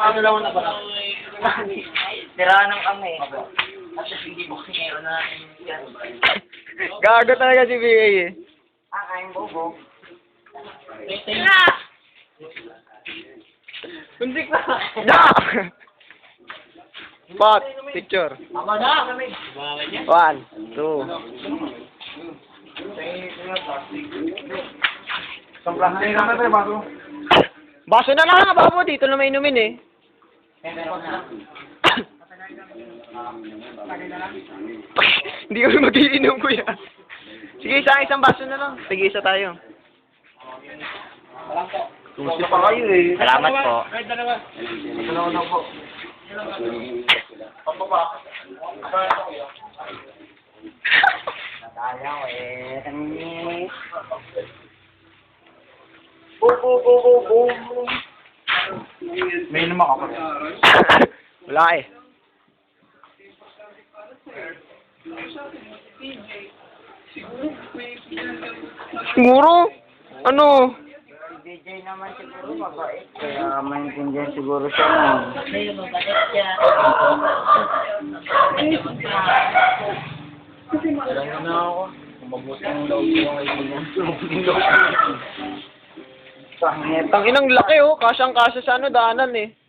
ano lang na ba? Tira ng kami. At hindi mo kinero na. Gago talaga si BA eh. Ah, I'm bobo. Hindi ka. Da! Spot, picture. Tama na. One, two. Baso na lang, babo. Dito na may inumin eh. Hindi kami mag-iinom kuya. Sige, isang isang baso na lang. Sige, isa tayo. Susi pa kayo eh. Salamat po. Dalawa na po. Natayaw eh. Bu bu bu bu bu. Naman ako. Wala eh. Siguro? Ano? DJ naman siguro mabait. Kaya maintindihan siguro siya. May mabait siya. Alam na ako. Mabuti ang loob ko ngayon. Tang inang laki oh. Kasyang kasya sa ano, daanan eh.